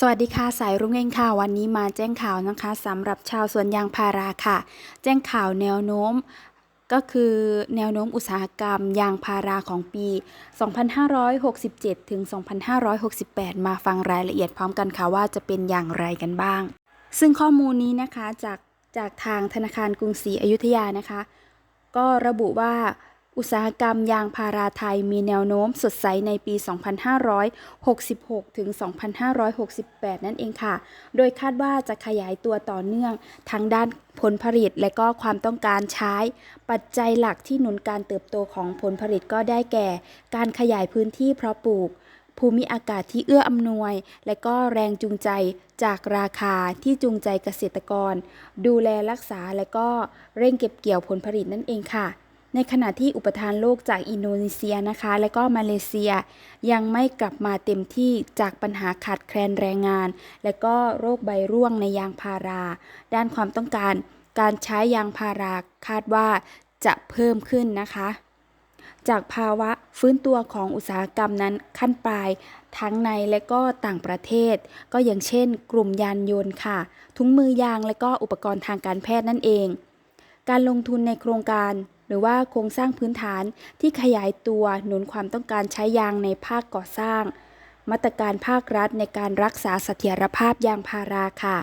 สวัสดีค่ะสายรุ่งเองค่ะวันนี้มาแจ้งข่าวนะคะสำหรับชาวสวนยางพาราค่ะ แจ้งข่าวแนวโน้ม ก็คือแนวโน้มอุตสาหกรรมยางพาราของปี 2567 ถึง 2568 มาฟังรายละเอียดพร้อมกันค่ะว่าจะเป็นอย่างไรกันบ้าง ซึ่งข้อมูลนี้นะคะจากจากทางธนาคารกรุงศรีอยุธยานะคะ ก็ระบุว่า อุตสาหกรรมยางพาราไทยมีแนวโน้มสดใสในปี 2566 ถึง 2568 นั่นเองค่ะ โดยคาดว่าจะขยายตัวต่อเนื่องทั้งด้านผลผลิตและก็ความต้องการใช้ ปัจจัยหลักที่หนุนการเติบโตของผลผลิตก็ได้แก่ การขยายพื้นที่เพาะปลูก ภูมิอากาศที่เอื้ออำนวย และก็แรงจูงใจจากราคาที่จูงใจเกษตรกร ดูแลรักษาและก็เร่งเก็บเกี่ยวผลผลิตนั่นเองค่ะ ในขณะที่อุปทานโลกจากอินโดนีเซียนะคะ และก็มาเลเซีย ยังไม่กลับมาเต็มที่จากปัญหาขาดแคลนแรงงาน และก็โรคใบร่วงในยางพารา ด้านความต้องการ การใช้ยางพาราคาดว่าจะเพิ่มขึ้นนะคะ จากภาวะฟื้นตัวของอุตสาหกรรมนั้นขั้นปลายทั้งในและก็ต่างประเทศ ก็อย่างเช่น กลุ่มยานยนต์ค่ะ ถุงมือยางและก็อุปกรณ์ทางการแพทย์นั่นเอง การลงทุนในโครงการ หรือว่าโครงสร้างพื้นฐานที่ขยายตัวหนุนความต้องการใช้ยางในภาคก่อสร้าง มาตรการภาครัฐในการรักษาเสถียรภาพยางพาราค่ะ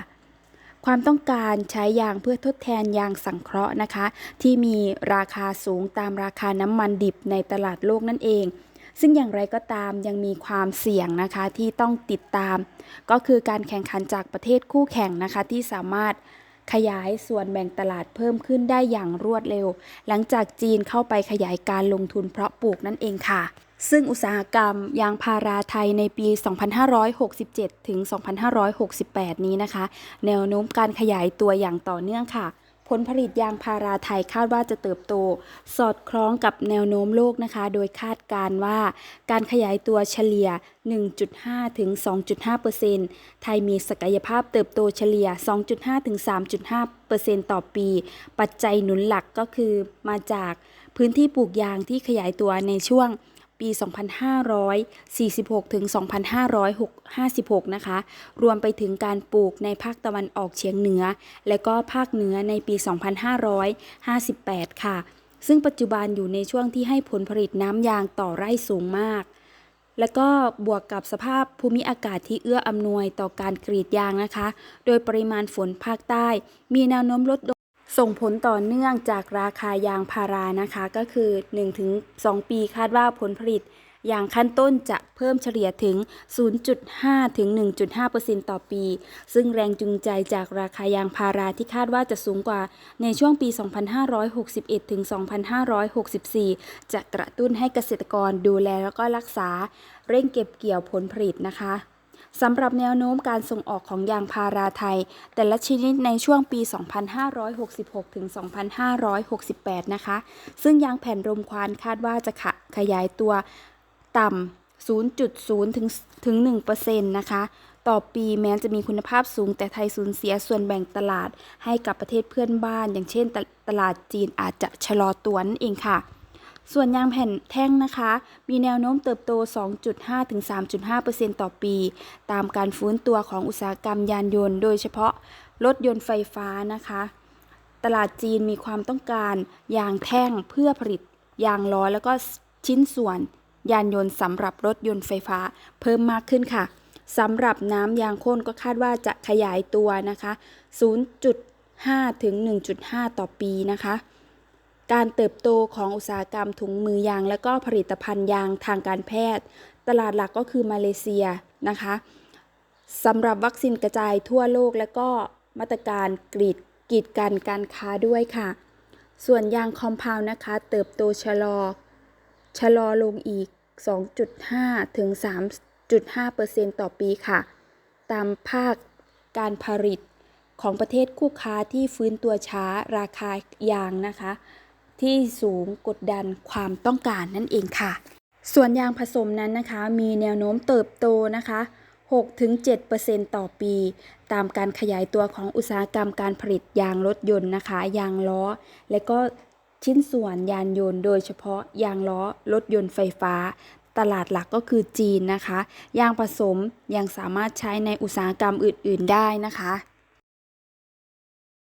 ความต้องการใช้ยางเพื่อทดแทนยางสังเคราะห์นะคะ ที่มีราคาสูงตามราคาน้ำมันดิบในตลาดโลกนั่นเองซึ่งอย่างไรก็ตามยังมีความเสี่ยงนะคะที่ต้องติดตาม ก็คือการแข่งขันจากประเทศคู่แข่งนะคะที่สามารถ ขยายส่วนแบ่งตลาดเพิ่มขึ้นได้อย่างรวดเร็ว หลังจากจีนเข้าไปขยายการลงทุนเพาะปลูกนั่นเองค่ะ ซึ่งอุตสาหกรรมยางพาราไทยในปี 2567 ถึง 2568 นี้นะคะ แนวโน้มการขยายตัวอย่างต่อเนื่องค่ะ ลผลิตยางพาราไทยคาดว่าจะเติบโต สอดคล้องกับแนวโน้มโลกนะคะ โดยคาดการว่าการขยายตัวเฉลี่ย 1.5 ถึง 2.5%ไทยมีศักยภาพเติบโตเฉลี่ย 2.5 ถึง 3.5%ต่อปี ปัจจัยหนุนหลักก็คือมาจากพื้นที่ปลูกยางที่ขยายตัวในช่วง 2546 ถึง 2556 นะคะ รวมไปถึงการปลูกในภาคตะวันออกเฉียงเหนือ และก็ภาคเหนือในปี 2558 ค่ะ ซึ่งปัจจุบันอยู่ในช่วงที่ให้ผลผลิตน้ำยางต่อไร่สูงมาก และก็บวกกับสภาพภูมิอากาศที่เอื้ออำนวยต่อการกรีดยางนะคะ โดยปริมาณฝนภาคใต้ มีแนวโน้มลดลง ส่งผลต่อเนื่องจากราคายางพารานะคะ ก็คือ 1-2 ปีคาดว่าผลผลิตยางขั้นต้นจะเพิ่มเฉลี่ยถึง 0.5 ถึง 1.5%ต่อปี ซึ่งแรงจูงใจจากราคายางพาราที่คาดว่าจะสูงกว่าในช่วงปี 2561 ถึง 2564 จะกระตุ้นให้เกษตรกรดูแลแล้วก็รักษา เร่งเก็บเกี่ยวผลผลิตนะคะ สำหรับแนวโน้มการส่งออกของยางพาราไทย แต่ละชนิดในช่วงปี 2566 ถึง 2568 นะคะ ซึ่งยางแผ่นรมควันคาดว่าจะขขยายตัวต่ำ0.0 ถึงถึง1%นะคะ ต่อปีแม้จะมีคุณภาพสูง แต่ไทยสูญเสียส่วนแบ่งตลาดให้กับประเทศเพื่อนบ้าน อย่างเช่นตตลาดจีนอาจจะชะลอตัวนั่นเองค่ะ ส่วนยางแผ่นแท่งนะคะ มีแนวโน้มเติบโต 2.5 ถึง 3.5%ต่อปี ตามการฟื้นตัวของอุตสาหกรรมยานยนต์ โดยเฉพาะรถยนต์ไฟฟ้านะคะ ตลาดจีนมีความต้องการยางแท่งเพื่อผลิตยางล้อแล้วก็ชิ้นส่วนยานยนต์สำหรับรถยนต์ไฟฟ้าเพิ่มมากขึ้นค่ะสำหรับน้ำยางข้นก็คาดว่าจะขยายตัวนะคะ 0.5 ถึง 1.5 ต่อปีนะคะ การเติบโตของอุตสาหกรรมถุงมือยาง และก็ผลิตภัณฑ์ยางทางการแพทย์ ตลาดหลักก็คือมาเลเซียนะคะสำหรับวัคซีนกระจายทั่วโลก และก็มาตรการกรีดกีดกันการค้าด้วยค่ะ ส่วนยางคอมเพลนะคะ เติบโตชะลอ ชะลอลงอีก 2.5 ถึง 3.5%ต่อปีค่ะ ตามภาคการผลิตของประเทศคู่ค้าที่ฟื้นตัวช้าราคายางนะคะ ที่สูงกดดันความต้องการนั่นเองค่ะ ส่วนยางผสมนั้นนะคะ มีแนวโน้มเติบโตนะคะ6-7%ต่อปี ตามการขยายตัวของอุตสาหกรรมการผลิตยางรถยนต์นะคะ ยางล้อ และก็ชิ้นส่วนยานยนต์ โดยเฉพาะยางล้อรถยนต์ไฟฟ้า ตลาดหลักก็คือจีนนะคะ ยางผสมยังสามารถใช้ในอุตสาหกรรมอื่น ๆ ได้นะคะ